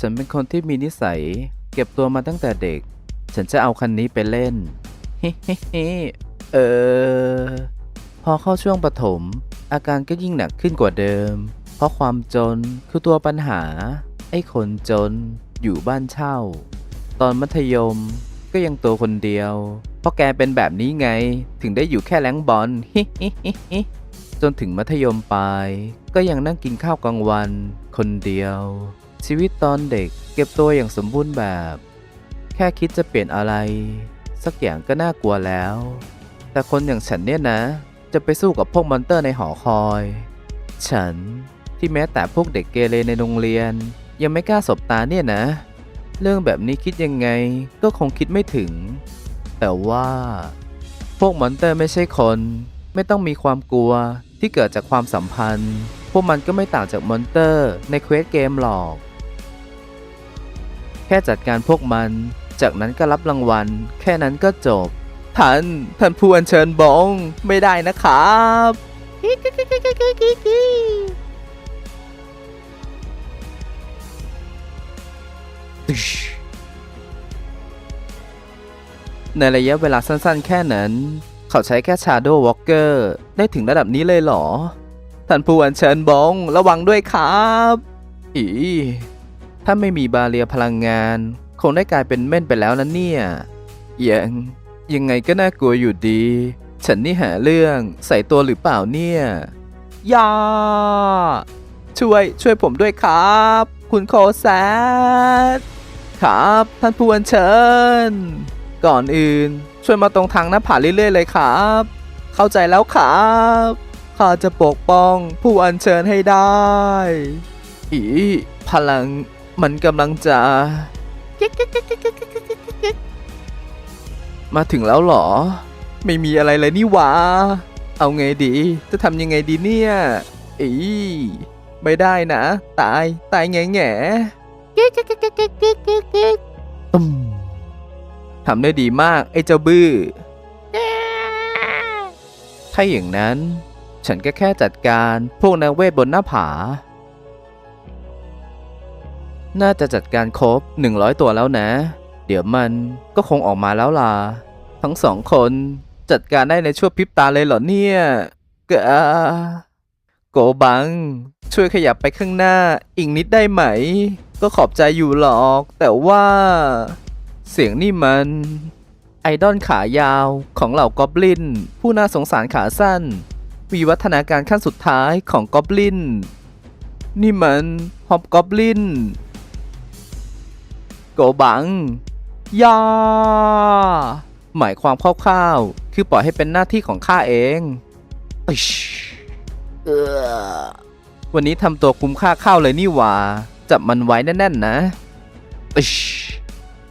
ฉันเป็นคนที่มีนิสัย เก็บตัวมาตั้งแต่เด็ก ฉันจะเอาคันนี้ไปเล่นฮิฮิฮิเออ พอเข้าช่วงปฐมอาการก็ยิ่งหนักขึ้นกว่าเดิม เพราะความจนคือตัวปัญหา ไอ้คนจนอยู่บ้านเช่า ตอนมัธยมก็ยังตัวคนเดียว เพราะแกเป็นแบบนี้ไงถึงได้อยู่แค่แรงบอลฮิฮิฮิฮิจนถึงมัธยมปลายก็ยังนั่งกินข้าวกลางวัน คนเดียว ชีวิตตอนเด็กเก็บตัวอย่างสมบูรณ์แบบ แค่คิดจะเปลี่ยนอะไร สักอย่างก็น่ากลัวแล้ว แต่คนอย่างฉันเนี่ยนะ จะไปสู้กับพวกมอนเตอร์ในหอคอย ฉันที่แม้แต่พวกเด็กเกเรในโรงเรียน ยังไม่กล้าสบตาเนี่ยนะ เรื่องแบบนี้คิดยังไงก็คงคิดไม่ถึง แต่ว่า พวกมอนเตอร์ไม่ใช่คน ไม่ต้องมีความกลัวที่เกิดจากความสัมพันธ์ พวกมันก็ไม่ต่างจากมอนเตอร์ในเควสเกมหรอก แค่จัดการพวกมัน จากนั้นก็รับรางวัล แค่นั้นก็จบ ท่านท่านผู้อัญเชิญบองไม่ได้นะครับในระยะเวลาสั้นๆ แค่นั้น เขาใช้แค่ Shadow Walker ได้ถึงระดับนี้เลยเหรอ ท่านผู้อัญเชิญบองระวังด้วยครับ อี ถ้าไม่มีบาเรียพลังงาน คงได้กลายเป็นเม่นไปแล้วนะเนี่ยยังยังไงก็น่ากลัวอยู่ดี ฉันนี่หาเรื่องใส่ตัวหรือเปล่าเนี่ยยาช่วยช่วยผมด้วยครับ คุณโคแซดครับท่านผู้อัญเชิญ ก่อนอื่น ช่วยมาตรงทางหน้าผาเรื่อยๆเลยครับ เข้าใจแล้วครับข้าจะปกป้องผู้อัญเชิญให้ได้ อีพลัง มันกำลังจะมาถึงแล้วเหรอ ไม่มีอะไรเลยนี่หวะเอาไงดี จะทำยังไงดีเนี่ยอีไม่ได้นะ ตาย ตายแง่แง่อืมทำได้ดีมาก ไอ้เจ้าบื้อ ถ้าอย่างนั้น ฉันก็แค่จัดการพวกนักเวทบนหน้าผา น่าจะจัดการครบ 100 ตัวแล้วนะ เดี๋ยวมันก็คงออกมาแล้วล่ะ ทั้งสองคนจัดการได้ในชั่วพริบตาเลยเหรอเนี่ยกะโกบัง ช่วยขยับไปข้างหน้าอีกนิดได้ไหม ก็ขอบใจอยู่หรอก แต่ว่า เสียงนี่มัน ไอดอลขายาวของเหล่ากอบลิน ผู้น่าสงสารขาสั้น วิวัฒนาการขั้นสุดท้ายของกอบลิน นี่มันฮอบกอบลิน โกบังยาหมายความคร่าวๆคือปล่อยให้เป็นหน้าที่ของข้าเองเออวันนี้ทำตัวคุ้มค่าเข้าเลยนี่หว่า จับมันไว้แน่นๆนะ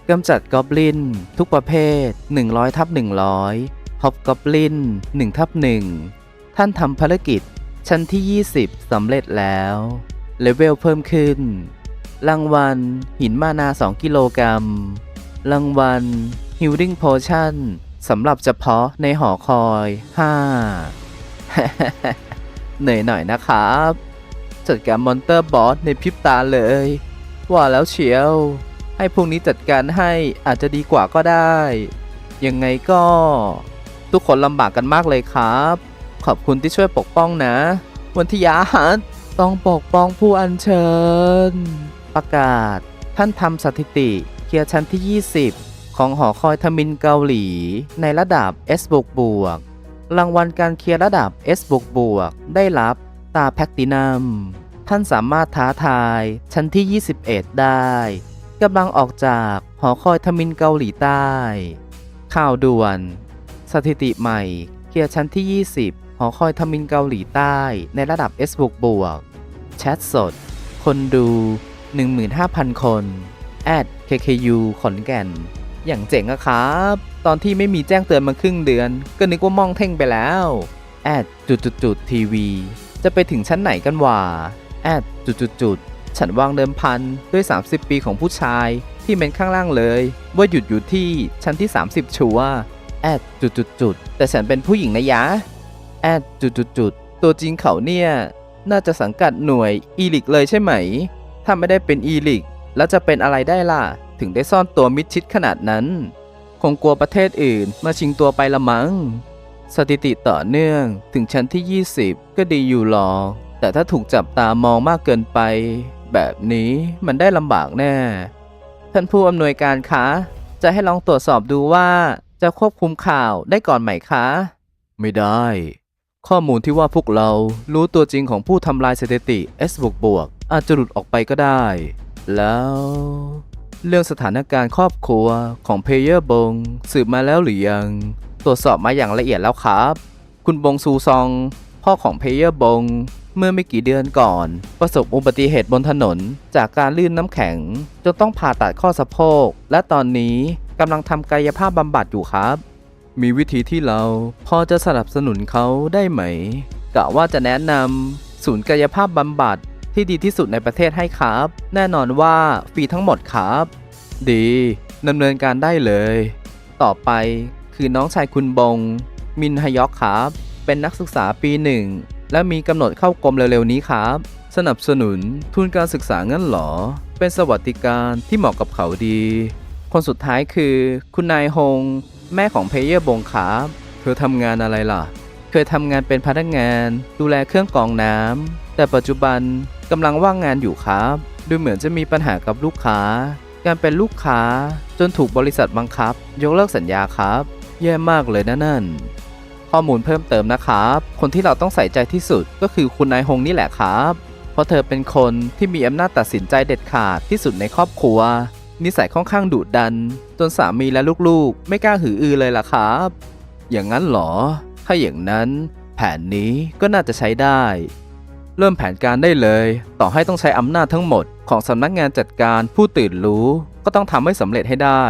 กำจัดกอบลิน ทุกประเภท 100ทับ100ฮอบกอบลิน1ทับ1ท่านทำภารกิจชั้นที่ 20สำเร็จแล้ว เลเวลเพิ่มขึ้น รางวัล หินมานา 2 กิโลกรัม รางวัล Healing Potion สำหรับเฉพาะในหอคอย 5 เหนื่อยหน่อยนะครับ จัดการมอนเตอร์บอสในพริบตาเลย ว่าแล้วเชียว ให้พวกนี้จัดการให้อาจจะดีกว่าก็ได้ ยังไงก็ ทุกคนลำบากกันมากเลยครับ ขอบคุณที่ช่วยปกป้องนะ วันที่ยาหันต้องปกป้องผู้อัญเชิญ ประกาศ ท่านทำสถิติเคลียร์ชั้นที่ 20 ของหอคอยทมินเกาหลี ในระดับ S บวกบวกรางวัลการเคลียร์ระดับ S บวกบวกได้รับตาแพคตินัม ท่านสามารถท้าทายชั้นที่ 21 ได้กำลังออกจากหอคอยทมินเกาหลีใต้ ข่าวด่วน สถิติใหม่ เคลียร์ชั้นที่ 20 หอคอยทมินเกาหลีใต้ ในระดับ S บวกบวกแชทสด คนดู 15,000 คนแอด KKU ขอนแก่น อย่างเจ๋งอะครับ ตอนที่ไม่มีแจ้งเตือนมาครึ่งเดือน ก็นึกว่ามองเท่งไปแล้วแอดจุดจุดจุดทีวีจะไปถึงชั้นไหนกันวะแอดจุดจุดจุดฉันวางเดิมพันด้วย 30 ปีของผู้ชายที่เมนข้างล่างเลย ว่าหยุดอยู่ที่ชั้นที่ 30 ชัวแอดจุดจุดจุดแต่ฉันเป็นผู้หญิงนะยะแอดจุดจุดจุดตัวจริงเขาเนี่ย น่าจะสังกัดหน่วยอีลิกเลยใช่ไหม ถ้าไม่ได้เป็นอีลิกแล้วจะเป็นอะไรได้ล่ะ ถึงได้ซ่อนตัวมิดชิดขนาดนั้น คงกลัวประเทศอื่นมาชิงตัวไปละมั้ง สถิติต่อเนื่องถึงชั้นที่ 20 ก็ดีอยู่หรอกแต่ถ้าถูกจับตามองมากเกินไป แบบนี้มันได้ลำบากแน่ ท่านผู้อำนวยการคะ จะให้ลองตรวจสอบดูว่าจะควบคุมข่าวได้ก่อนไหมคะ ไม่ได้ ข้อมูลที่ว่าพวกเรารู้ตัวจริงของผู้ทำลายสถิติ S บวกบวกอาจจะหลุดออกไปก็ได้ แล้ว เรื่องสถานการณ์ครอบครัวของเพเยอร์บงสืบมาแล้วหรือยัง ตรวจสอบมาอย่างละเอียดแล้วครับ คุณบงซูซอง พ่อของเพเยอร์บง เมื่อไม่กี่เดือนก่อน ประสบอุบัติเหตุบนถนน จากการลื่นน้ำแข็ง จนต้องผ่าตัดข้อสะโพก และตอนนี้กำลังทำกายภาพบำบัดอยู่ครับ มีวิธีที่เราพอจะสนับสนุนเขาได้ไหมกะว่าจะแนะนำศูนย์กายภาพบำบัดที่ดีที่สุดในประเทศให้ครับ แน่นอนว่าฟรีทั้งหมดครับ ดีดำเนินการได้เลย ต่อไปคือน้องชายคุณบง มินฮยอกครับ เป็นนักศึกษาปีหนึ่งและมีกำหนดเข้ากรมเร็วๆนี้ครับ สนับสนุนทุนการศึกษางั้นหรอ เป็นสวัสดิการที่เหมาะกับเขาดี คนสุดท้ายคือคุณนายฮง แม่ของเพเยอร์บงครับเธอทำงานอะไรล่ะ เคยทำงานเป็นพนักงาน ดูแลเครื่องกรองน้ำแต่ปัจจุบันกำลังว่างงานอยู่ครับ ดูเหมือนจะมีปัญหากับลูกค้า การเป็นลูกค้าจนถูกบริษัทบังคับ ยกเลิกสัญญาครับ แย่มากเลยนะนั่น ข้อมูลเพิ่มเติมนะครับ คนที่เราต้องใส่ใจที่สุดก็คือคุณนายฮงนี่แหละครับ เพราะเธอเป็นคนที่มีอำนาจตัดสินใจเด็ดขาดที่สุดในครอบครัว นิสัยค่อนข้างดุดัน จนสามีและลูกๆ ไม่กล้าหืออือเลยล่ะครับ อย่างนั้นเหรอ ถ้าอย่างนั้น แผนนี้ก็น่าจะใช้ได้ เริ่มแผนการได้เลย ต่อให้ต้องใช้อำนาจทั้งหมดของสำนักงานจัดการผู้ตื่นรู้ ก็ต้องทำให้สำเร็จให้ได้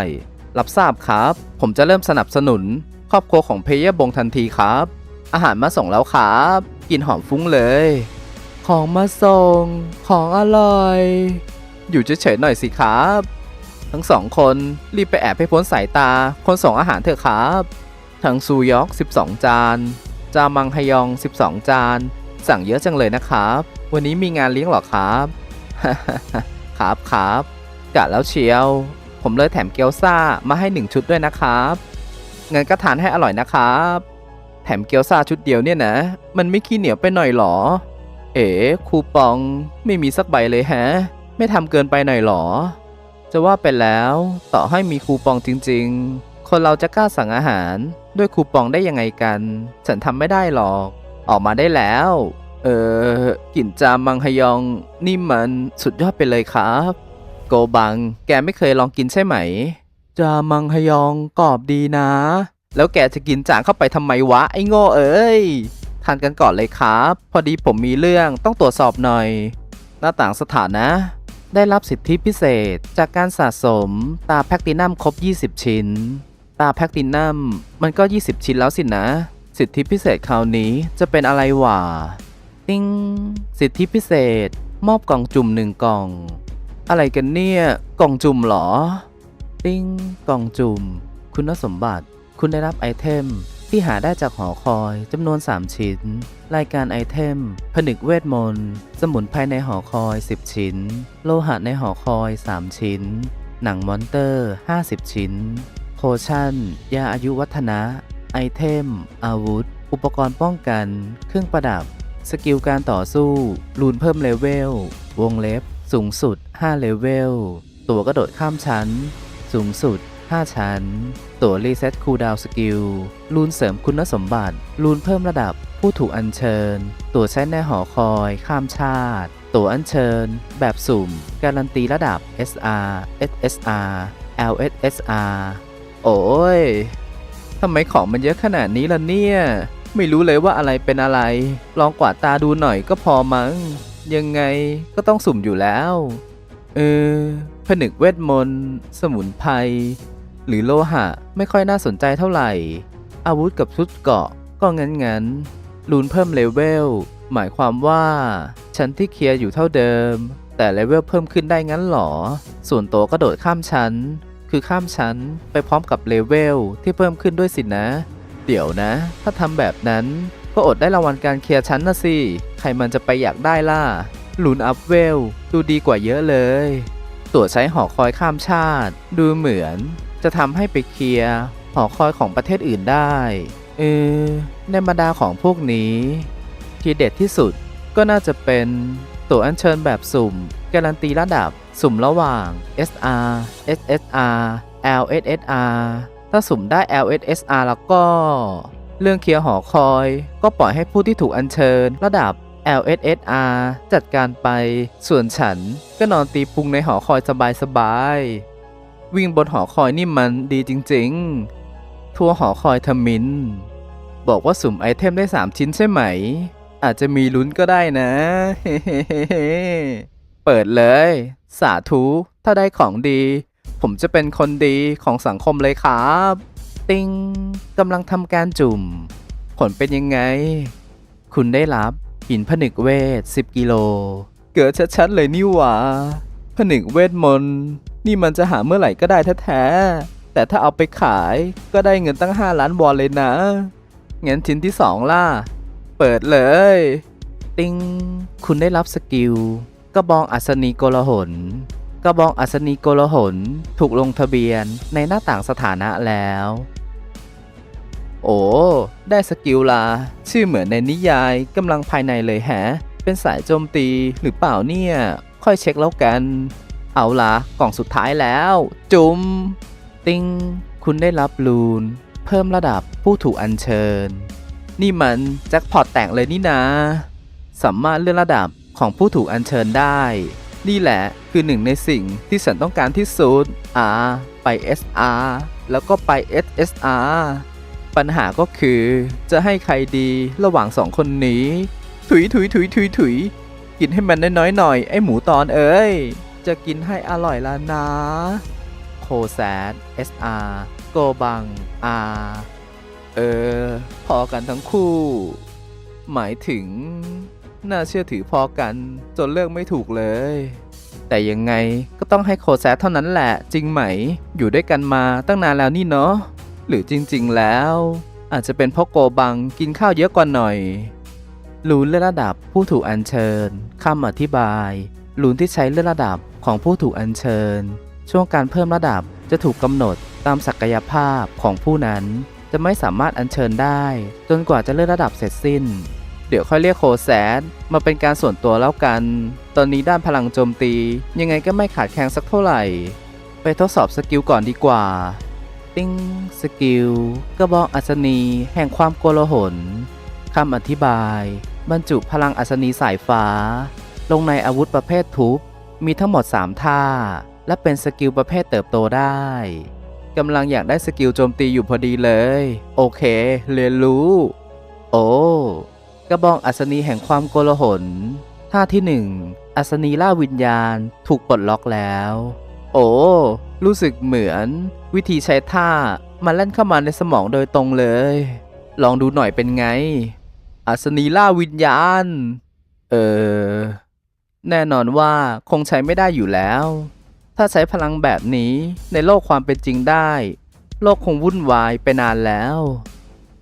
รับทราบครับ ผมจะเริ่มสนับสนุน ครอบครัวของเพเยบงทันทีครับ อาหารมาส่งแล้วครับกลินหอมฟุ้งเลย ของมาส่ง ของอร่อย อยู่เฉยๆหน่อยสิครับ ทั้งสองคนรีบไปแอบให้พ้นสายตาคนส่งอาหารเถอะครับทั้งซูยอก 12 จาน จามังฮยอง 12 จาน สั่งเยอะจังเลยนะครับ วันนี้มีงานเลี้ยงหรอครับ ครับครับกะแล้วเชียว ผมเลยแถมเกี๊ยวซ่ามาให้หนึ่งชุดด้วยนะครับงั้นก็ทานให้อร่อยนะครับ แถมเกี๊ยวซ่าชุดเดียวเนี่ยนะ มันไม่ขี้เหนียวไปหน่อยหรอ เอ๋คูปองไม่มีสักใบเลยแฮะ ไม่ทำเกินไปหน่อยหรอ จะว่าไปแล้วต่อให้มีคูปองจริง ๆ คนเราจะกล้าสั่งอาหารด้วยคูปองได้ยังไงกัน ฉันทำไม่ได้หรอก ออกมาได้แล้ว เออกลิ่นจามมังฮยอง นี่มันสุดยอดไปเลยครับ โกบัง แกไม่เคยลองกินใช่ไหม จามังฮยองกรอบดีนะ แล้วแกจะกินจางเข้าไปทำไมวะไอ้โง่เอ้ยทานกันก่อนเลยครับ พอดีผมมีเรื่องต้องตรวจสอบหน่อย หน้าต่างสถานะ ได้รับสิทธิพิเศษจากการสะสมตาแพลตตินัมครบ 20 ชิ้น ตาแพลตตินัมมันก็ 20 ชิ้นแล้วสินะ สิทธิพิเศษคราวนี้จะเป็นอะไรวะติ้งสิทธิพิเศษ มอบกล่องจุ่มหนึ่งกล่อง อะไรกันเนี่ย กล่องจุ่มเหรอ ติ้งกล่องจุ่ม คุณสมบัติ คุณได้รับไอเทม ที่หาได้จากหอคอยจำนวน 3 ชิ้น รายการไอเทม ผนึกเวทมนต์ สมุนไพรในหอคอย 10 ชิ้น โลหะในหอคอย 3 ชิ้น หนังมอนเตอร์ 50 ชิ้น โพชั่น ยาอายุวัฒนะ ไอเทม อาวุธ อุปกรณ์ป้องกัน เครื่องประดับ สกิลการต่อสู้รูนเพิ่มเลเวล วงเล็บ สูงสุด 5 เลเวล ตัวกระโดดข้ามชั้น สูงสุด 5 ชั้น ตัวรีเซ็ตคูลดาวน์สกิลรูนเสริมคุณสมบัติรูนเพิ่มระดับผู้ถูกอัญเชิญ ตัวใช้ในหอคอย ข้ามชาติ ตัวอัญเชิญ แบบสุ่ม การันตีระดับ SR SSR LSSR โอ้ยทำไมของมันเยอะขนาดนี้ล่ะเนี่ย ไม่รู้เลยว่าอะไรเป็นอะไร ลองกวาดตาดูหน่อยก็พอมั้ง ยังไงก็ต้องสุ่มอยู่แล้ว เออผนึกเวทมนต์ สมุนไพร หรือโลหะไม่ค่อยน่าสนใจเท่าไหร่ อาวุธกับชุดเกราะก็งั้นๆลูนเพิ่มเลเวล หมายความว่าชั้นที่เคลียร์อยู่เท่าเดิม แต่เลเวลเพิ่มขึ้นได้งั้นหรอ ส่วนตัวก็โดดข้ามชั้น คือข้ามชั้นไปพร้อมกับเลเวลที่เพิ่มขึ้นด้วยสินะ เดี๋ยวนะ ถ้าทำแบบนั้นก็อดได้รางวัลการเคลียร์ชั้นนะสิ ใครมันจะไปอยากได้ล่ะลูนอัพเวลดูดีกว่าเยอะเลย ตัวใช้หอคอยข้ามชาติ ดูเหมือน จะทำให้ไปเคลียร์หอคอยของประเทศอื่นได้ เออ ในบรรดาของพวกนี้ ที่เด็ดที่สุดก็น่าจะเป็นตั๋วอัญเชิญแบบสุ่ม การันตีระดับสุ่มระหว่าง SR SSR LSSR ถ้าสุ่มได้ LSSR แล้วก็ เรื่องเคลียร์หอคอย ก็ปล่อยให้ผู้ที่ถูกอัญเชิญระดับ LSSR จัดการไป ส่วนฉันก็นอนตีพุงในหอคอยสบายๆ วิ่งบนหอคอยนี่มันดีจริงๆ ทัวร์หอคอยทมิน บอกว่าสุ่มไอเทมได้ 3 ชิ้นใช่ไหม อาจจะมีลุ้นก็ได้นะเปิดเลย สาธุ ถ้าได้ของดี ผมจะเป็นคนดีของสังคมเลยครับ ติงกำลังทำการจุ่ม ผลเป็นยังไง คุณได้รับหินผนึกเวท 10 กิโล เกิดชัดๆเลยนี่หว่าผนึกเวทมนต์ นี่มันจะหาเมื่อไหร่ก็ได้แท้ๆ แต่ถ้าเอาไปขายก็ได้เงินตั้ง 5 ล้านวอนเลยนะ งั้นชิ้นที่ 2 ล่ะ เปิดเลย ติง คุณได้รับสกิลกระบองอัศนีโกลาหนกระบองอัศนีโกลาหนถูกลงทะเบียนในหน้าต่างสถานะแล้ว โอ้ ได้สกิลลา ชื่อเหมือนในนิยายกำลังภายในเลยแฮะ เป็นสายโจมตีหรือเปล่าเนี่ย ค่อยเช็คแล้วกัน เอาละกล่องสุดท้ายแล้ว จุมติงคุณได้รับลูน เพิ่มระดับผู้ถูกอัญเชิญ นี่มันแจ็คพอตแตกเลยนี่นะ สามารถเลื่อนระดับของผู้ถูกอัญเชิญได้ นี่แหละคือหนึ่งในสิ่งที่ฉันต้องการที่สุด R ไป SR แล้วก็ไป SSR ปัญหาก็คือจะให้ใครดีระหว่างสองคนนี้ ถุยถุยถุยถุยถุยกินให้มันน้อยๆหน่อยไอหมูตอนเอ้ย จะกินให้อร่อยละนะ โคแซด SR โกบัง R เออ พอกันทั้งคู่ หมายถึง น่าเชื่อถือพอกันจนเลือกไม่ถูกเลย แต่ยังไงก็ต้องให้โคแซดเท่านั้นแหละ จริงไหม อยู่ด้วยกันมาตั้งนานแล้วนี่เนาะ หรือจริงๆแล้ว อาจจะเป็นเพราะโกบังกินข้าวเยอะกว่าหน่อยลูนเลื่อนระดับผู้ถูกอัญเชิญคำอธิบายลูนที่ใช้เลื่อนระดับ ของผู้ถูกอัญเชิญ ช่วงการเพิ่มระดับจะถูกกำหนดตามศักยภาพของผู้นั้น จะไม่สามารถอัญเชิญได้ จนกว่าจะเลื่อนระดับเสร็จสิ้น เดี๋ยวค่อยเรียกโคแซดมาเป็นการส่วนตัวแล้วกัน ตอนนี้ด้านพลังโจมตี ยังไงก็ไม่ขาดแคลนสักเท่าไหร่ ไปทดสอบสกิลก่อนดีกว่า ติ้งสกิลกระบอกอัศนีแห่งความโกลาหลคำอธิบาย บรรจุพลังอัศนีสายฟ้า ลงในอาวุธประเภททุบ มีทั้งหมด 3 ท่า และเป็นสกิลประเภทเติบโตได้กำลังอยากได้สกิลโจมตีอยู่พอดีเลย โอเค เรียนรู้ โอ้กระบองอัศนีแห่งความโกลาหลท่าที่หนึ่งอัศนีล่าวิญญาณถูกปลดล็อกแล้ว โอ้รู้สึกเหมือน วิธีใช้ท่ามันเล่นเข้ามาในสมองโดยตรงเลย ลองดูหน่อยเป็นไง อัศนีล่าวิญญาณ เออ แน่นอนว่าคงใช้ไม่ได้อยู่แล้ว ถ้าใช้พลังแบบนี้ในโลกความเป็นจริงได้ โลกคงวุ่นวายไปนานแล้ว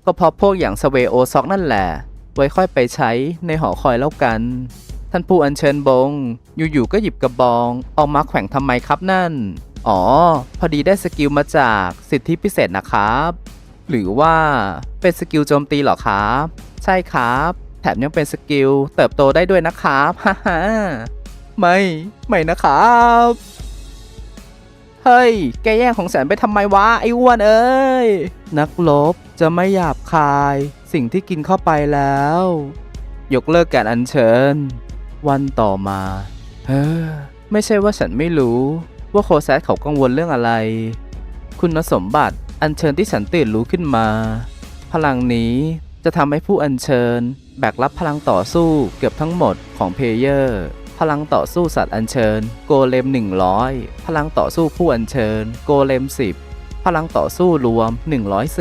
ก็เพราะพวกอย่างสเวโอซอกนั่นแหละ ไว้ค่อยไปใช้ในหอคอยแล้วกัน ท่านผู้อัญเชิญบง อยู่ๆก็หยิบกระบอง ออกมาแขว่งทำไมครับนั่น อ๋อ พอดีได้สกิลมาจากสิทธิพิเศษนะครับ หรือว่าเป็นสกิลโจมตีหรอครับ ใช่ครับ แถมยังเป็นสกิลเติบโตได้ด้วยนะครับฮ่าฮ่าไม่ ไม่นะครับ เฮ้ย แกแย่งของแสนไปทำไมวะ ไอ้อ้วนเอ้ย นักลบจะไม่หยาบคาย สิ่งที่กินเข้าไปแล้ว ยกเลิกการอัญเชิญ วันต่อมาเฮ้อไม่ใช่ว่าฉันไม่รู้ ว่าโคแซดเขากังวลเรื่องอะไร คุณสมบัติอัญเชิญที่ฉันตื่นรู้ขึ้นมา พลังนี้จะทำให้ผู้อัญเชิญ แบกรับพลังต่อสู้เกือบทั้งหมดของเพลเยอร์พลังต่อสู้สัตว์อัญเชิญ โกเลม 100 พลังต่อสู้ผู้อัญเชิญ โกเลม 10 พลังต่อสู้รวม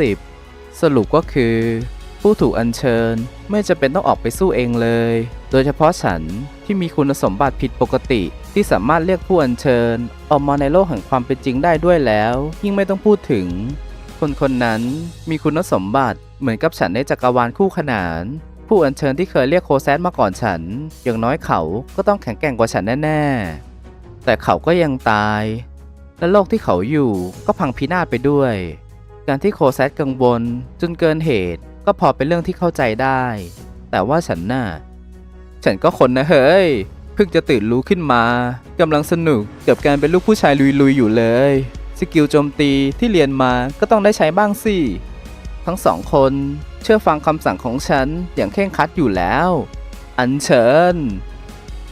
110 สรุปก็คือ ผู้ถูกอัญเชิญไม่จะเป็นต้องออกไปสู้เองเลย โดยเฉพาะฉันที่มีคุณสมบัติผิดปกติ ที่สามารถเรียกผู้อัญเชิญ ออกมาในโลกแห่งความเป็นจริงได้ด้วยแล้ว ยิ่งไม่ต้องพูดถึง คนคนนั้นมีคุณสมบัติเหมือนกับฉันในจักรวาลคู่ขนาน ผู้อัญเชิญที่เคยเรียกโคแซดมาก่อนฉัน อย่างน้อยเขาก็ต้องแข็งแกร่งกว่าฉันแน่แต่เขาก็ยังตาย และโลกที่เขาอยู่ก็พังพินาศไปด้วย การที่โคแซดกังวลจนเกินเหตุก็พอเป็นเรื่องที่เข้าใจได้ แต่ว่าฉันน่ะ ฉันก็คนนะเฮ้ย เพิ่งจะตื่นรู้ขึ้นมากำลังสนุกกับการเป็นลูกผู้ชายลุยๆอยู่เลย สกิลโจมตีที่เรียนมาก็ต้องได้ใช้บ้างสิ ทั้งสองคน เชื่อฟังคำสั่งของฉันอย่างเคร่งครัดอยู่แล้ว อัญเชิญ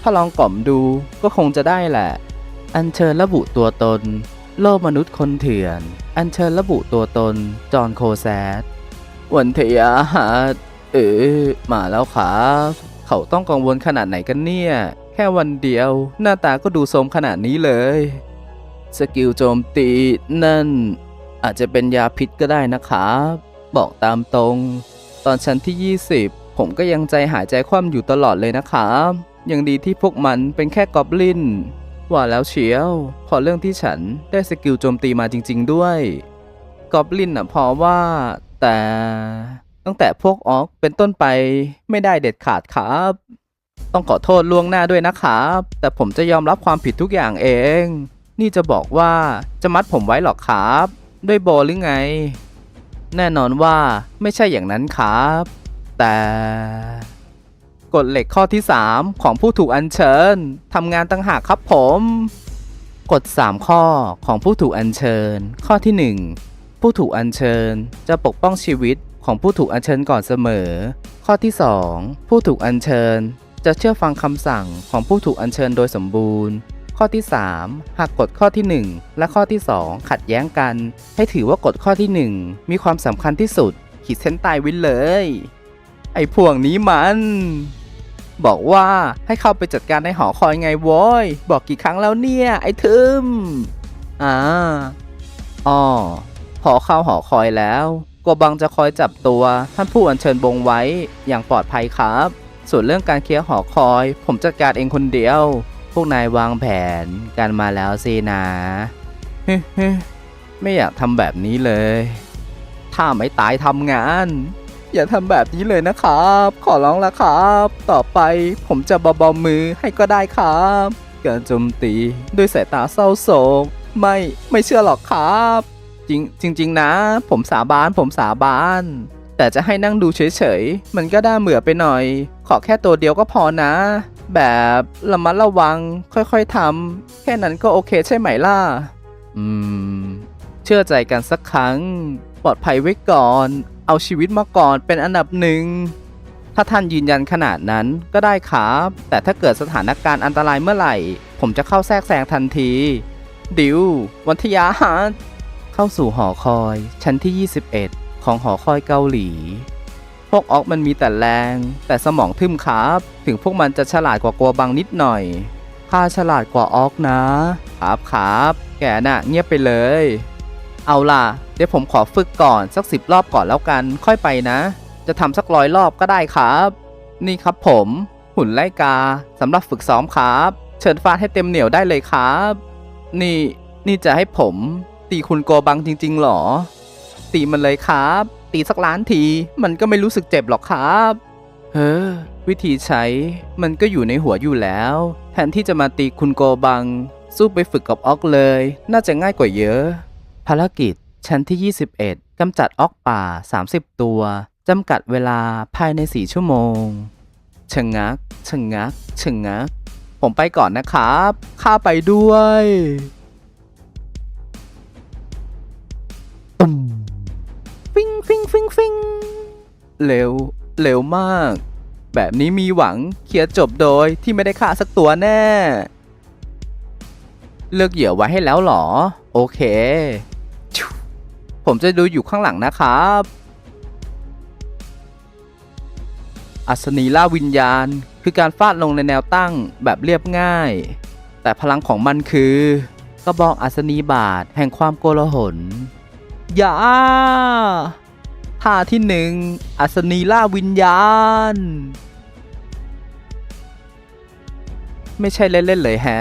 ถ้าลองกล่อมดูก็คงจะได้แหละ อัญเชิญระบุตัวตน โลกมนุษย์คนเถื่อน อัญเชิญระบุตัวตน จอห์นโคแซดวันเทียหัสเออมาแล้วครับ เขาต้องกังวลขนาดไหนกันเนี่ย แค่วันเดียว หน้าตาก็ดูโทมขนาดนี้เลย สกิลโจมตีนั่น อาจจะเป็นยาพิษก็ได้นะครับ บอกตามตรง ตอนชั้นที่ 20 ผมก็ยังใจหายใจคว่ำอยู่ตลอดเลยนะครับยังดีที่พวกมันเป็นแค่กอบลิน ว่าแล้วเชียว พอเรื่องที่ฉันได้สกิลโจมตีมาจริง ๆ ด้วยกอบลินน่ะพอว่า แต่ตั้งแต่พวกออกเป็นต้นไปไม่ได้เด็ดขาดครับ ต้องขอโทษล่วงหน้าด้วยนะครับ แต่ผมจะยอมรับความผิดทุกอย่างเอง นี่จะบอกว่าจะมัดผมไว้หรอกครับ ด้วยโบหรือไง แน่นอนว่าไม่ใช่อย่างนั้นครับ แต่กฎเหล็กข้อที่ 3 ของผู้ถูกอัญเชิญทำงานตั้งหากครับผม กฎ 3 ข้อของผู้ถูกอัญเชิญ ข้อที่ 1 ผู้ถูกอัญเชิญจะปกป้องชีวิตของผู้ถูกอัญเชิญก่อนเสมอ ข้อที่ 2 ผู้ถูกอัญเชิญจะเชื่อฟังคำสั่งของผู้ถูกอัญเชิญโดยสมบูรณ์ ข้อที่ 3 หากกฎข้อที่ 1 และข้อที่ 2 ขัดแย้งกัน ให้ถือว่ากฎข้อที่ 1 มีความสำคัญที่สุด ขีดเส้นใต้ไว้เลย ไอ้พวกนี้มัน บอกว่าให้เข้าไปจัดการในหอคอยไงโว้ย บอกกี่ครั้งแล้วเนี่ย ไอ้ทึมอ่าอ๋อพอเข้าหอคอยแล้วกวบังจะคอยจับตัว ท่านผู้อัญเชิญบงไว้อย่างปลอดภัยครับ ส่วนเรื่องการเคลียร์หอคอย ผมจัดการเองคนเดียว พวกนายวางแผนกันมาแล้วสินะไม่อยากทำแบบนี้เลย ถ้าไม่ตายทำงาน อย่าทำแบบนี้เลยนะครับ ขอร้องละครับ ต่อไปผมจะเบาๆมือให้ก็ได้ครับ การโจมตีด้วยสายตาเศร้าโศกไม่ไม่เชื่อหรอกครับ จริงจริงๆนะ ผมสาบานผมสาบาน แต่จะให้นั่งดูเฉยๆ มันก็ได้เหมือไปหน่อย ขอแค่ตัวเดียวก็พอนะ แบบระมัดระวังค่อยๆทำแค่นั้นก็โอเคใช่ไหมล่ะ อืม เชื่อใจกันสักครั้ง ปลอดภัยไว้ก่อน เอาชีวิตมาก่อนเป็นอันดับหนึ่ง ถ้าท่านยืนยันขนาดนั้นก็ได้ครับ แต่ถ้าเกิดสถานการณ์อันตรายเมื่อไหร่ ผมจะเข้าแทรกแซงทันที ดิว วันทยาฮาร์ดเข้าสู่หอคอย ชั้นที่ 21 ของหอคอยเกาหลี พวกออกมันมีแต่แรง แต่สมองทึมครับ ถึงพวกมันจะฉลาดกว่ากัวบังนิดหน่อยข้าฉลาดกว่าออกนะ ครับครับ แกน่ะเงียบไปเลย เอาล่ะ เดี๋ยวผมขอฝึกก่อนสักสิบรอบก่อนแล้วกันค่อยไปนะ จะทำสักร้อยรอบก็ได้ครับ นี่ครับผม หุ่นไล่กาสำหรับฝึกซ้อมครับ เชิญฟาดให้เต็มเหนียวได้เลยครับ นี่นี่จะให้ผม ตีคุณโกบังจริงๆหรอ ตีมันเลยครับ ตีสักล้านที มันก็ไม่รู้สึกเจ็บหรอกครับ เฮ้อวิธีใช้มันก็อยู่ในหัวอยู่แล้ว แทนที่จะมาตีคุณโกบัง สู้ไปฝึกกับออกเลย น่าจะง่ายกว่าเยอะ ภารกิจชั้นที่ 21 กำจัดออกป่า 30 ตัว จำกัดเวลาภายใน 4 ชั่วโมงชะงักชะงักชะงัก ผมไปก่อนนะครับ ข้าไปด้วยอืม ฟิงฟิงฟิงฟิงเร็ว เร็วมาก แบบนี้มีหวังเคลียร์จบโดยที่ไม่ได้ฆ่าสักตัวแน่ เลือกเหยื่อไว้ให้แล้วหรอ โอเค ผมจะดูอยู่ข้างหลังนะครับ อัศนีล่าวิญญาณคือการฟาดลงในแนวตั้งแบบเรียบง่าย แต่พลังของมันคือ กระบอกอัศนีบาทแห่งความโกลาหล อย่าท่าที่หนึ่งอัศนีล่าวิญญาณ ไม่ใช่เล่นๆเลยแฮะ